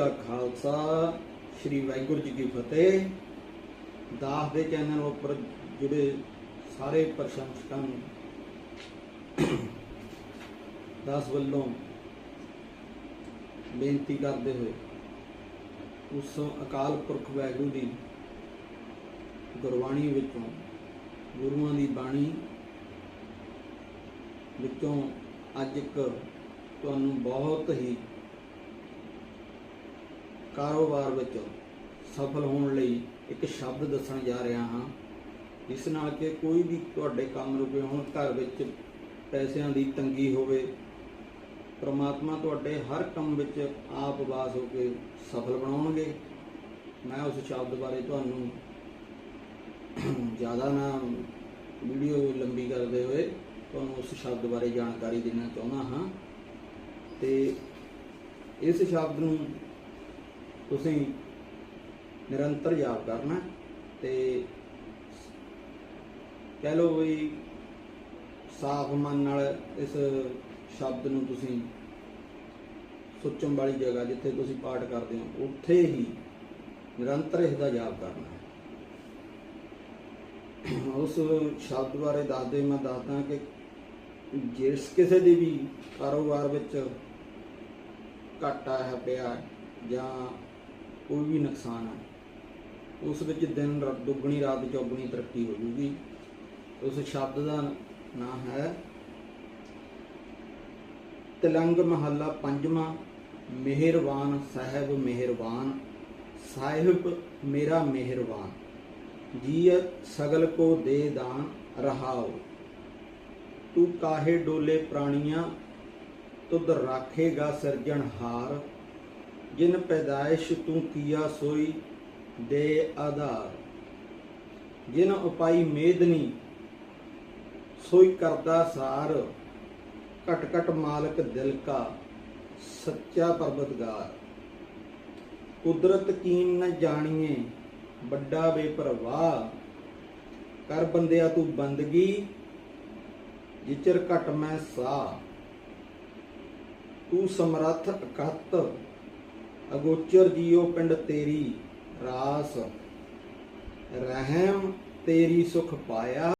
ਕਾ ਖਾਲਸਾ, ਸ੍ਰੀ ਵਾਹਿਗੁਰੂ ਜੀ ਕੀ ਫਤਿਹ। ਦਾਸ ਦੇ ਚੈਨਲ ਉੱਪਰ ਜੁੜੇ ਸਾਰੇ ਪ੍ਰਸ਼ੰਸਕਾਂ ਨੂੰ। ਦਾਸ ਵੱਲੋਂ ਬੇਨਤੀ ਕਰਦੇ ਹੋਏ ਉਸ ਅਕਾਲ ਪੁਰਖ ਵਾਹਿਗੁਰੂ ਦੀ ਗੁਰਬਾਣੀ ਵਿੱਚੋਂ, ਗੁਰੂਆਂ ਦੀ ਬਾਣੀ ਵਿੱਚੋਂ ਅੱਜ ਇੱਕ ਤੁਹਾਨੂੰ ਬਹੁਤ ਹੀ ਕਾਰੋਬਾਰ ਵਿੱਚ ਸਫਲ ਹੋਣ ਲਈ ਇੱਕ ਸ਼ਬਦ ਦੱਸਣ ਜਾ ਰਿਹਾ ਹਾਂ, ਜਿਸ ਨਾਲ ਕਿ ਕੋਈ ਵੀ ਤੁਹਾਡੇ ਕੰਮ ਰੁਕੇ ਹੋਣ ਘਰ ਵਿੱਚ ਪੈਸਿਆਂ ਦੀ ਤੰਗੀ ਹੋਵੇ, ਪ੍ਰਮਾਤਮਾ ਤੁਹਾਡੇ ਹਰ ਕੰਮ ਵਿੱਚ ਆਪ ਵਾਸ ਹੋ ਕੇ ਸਫਲ ਬਣਾਉਣਗੇ। ਮੈਂ ਉਸ ਸ਼ਬਦ ਬਾਰੇ ਤੁਹਾਨੂੰ ਜ਼ਿਆਦਾ ਨਾ ਵੀਡੀਓ ਲੰਬੀ ਕਰਦੇ ਹੋਏ ਤੁਹਾਨੂੰ ਉਸ ਸ਼ਬਦ ਬਾਰੇ ਜਾਣਕਾਰੀ ਦੇਣਾ ਚਾਹੁੰਦਾ ਹਾਂ। ਤੇ ਇਸ ਸ਼ਬਦ ਨੂੰ ਤੁਸੀਂ ਨਿਰੰਤਰ ਯਾਦ ਕਰਨਾ ਤੇ ਕਹਿ ਲਓ ਵੀ ਸਾਫ਼ ਮਨ ਨਾਲ ਇਸ ਸ਼ਬਦ ਨੂੰ ਤੁਸੀਂ ਸੋਚਣ ਵਾਲੀ ਜਗ੍ਹਾ ਜਿੱਥੇ ਤੁਸੀਂ ਪਾਠ ਕਰਦੇ ਹੋ, ਉੱਥੇ ਹੀ ਨਿਰੰਤਰ ਇਸ ਦਾ ਜਾਪ ਕਰਨਾ ਹੈ। ਉਸ ਸ਼ਬਦ ਬਾਰੇ ਦੱਸਦੇ ਮੈਂ ਦੱਸਦਾ ਕਿ ਜਿਸ ਕਿਸੇ ਦੇ ਵੀ ਕਾਰੋਬਾਰ ਵਿੱਚ ਘਾਟਾ ਹੈ, ਪਿਆ ਜਾਂ ਕੋਈ ਵੀ ਨੁਕਸਾਨ ਹੈ ਉਸ ਵਿੱਚ ਦਿਨ ਰਾਤ ਦੁੱਗਣੀ, ਰਾਤ ਚੌਗਣੀ ਤਰੱਕੀ ਹੋ ਜੂਗੀ। ਉਸ ਸ਼ਬਦ ਦਾ ਨਾਮ ਹੈ ਤਿਲੰਗ ਮਹੱਲਾ ਪੰਜਵਾਂ, ਮਿਹਰਬਾਨ ਸਾਹਿਬ ਮਿਹਰਬਾਨ, ਸਾਹਿਬ ਮੇਰਾ ਮਿਹਰਬਾਨ। ਜੀਅ ਸਗਲ ਕੋ ਦੇ ਦਾਨ ਰਹਾਓ। ਤੂੰ ਕਾਹੇ ਡੋਲੇ ਪ੍ਰਾਣੀਆਂ, ਤੁਧ ਰਾਖੇਗਾ ਸਿਰਜਣਹਾਰ। ਜਿਨ ਪੈਦਾਇਸ਼ ਤੂੰ ਕੀਆ ਸੋਈ ਦੇ ਆਧਾਰ। ਜਿਨ ਉਪਾਈ ਮੇਦਨੀ ਸੋਈ ਕਰਦਾ ਸਾਰ। ਘਟ ਘਟ ਮਾਲਕ ਦਿਲ ਕਾ, ਸੱਚਾ ਪਰਬਤਗਾਰ। ਕੁਦਰਤ ਕੀਨ ਨ ਜਾਣੀਏ, ਵੱਡਾ ਬੇਪਰਵਾਹ। ਕਰ ਬੰਦਿਆ ਤੂੰ ਬੰਦਗੀ, ਜਿਚਰ ਘਟ ਮੈਂ ਸਾ ਤੂੰ ਸਮਰੱਥ ਅਕਤ ਅਗੋਚਰ ਜੀਓ ਪਿੰਡ ਤੇਰੀ ਰਾਸ ਰਹਿਮ ਤੇਰੀ ਸੁਖ ਪਾਇਆ।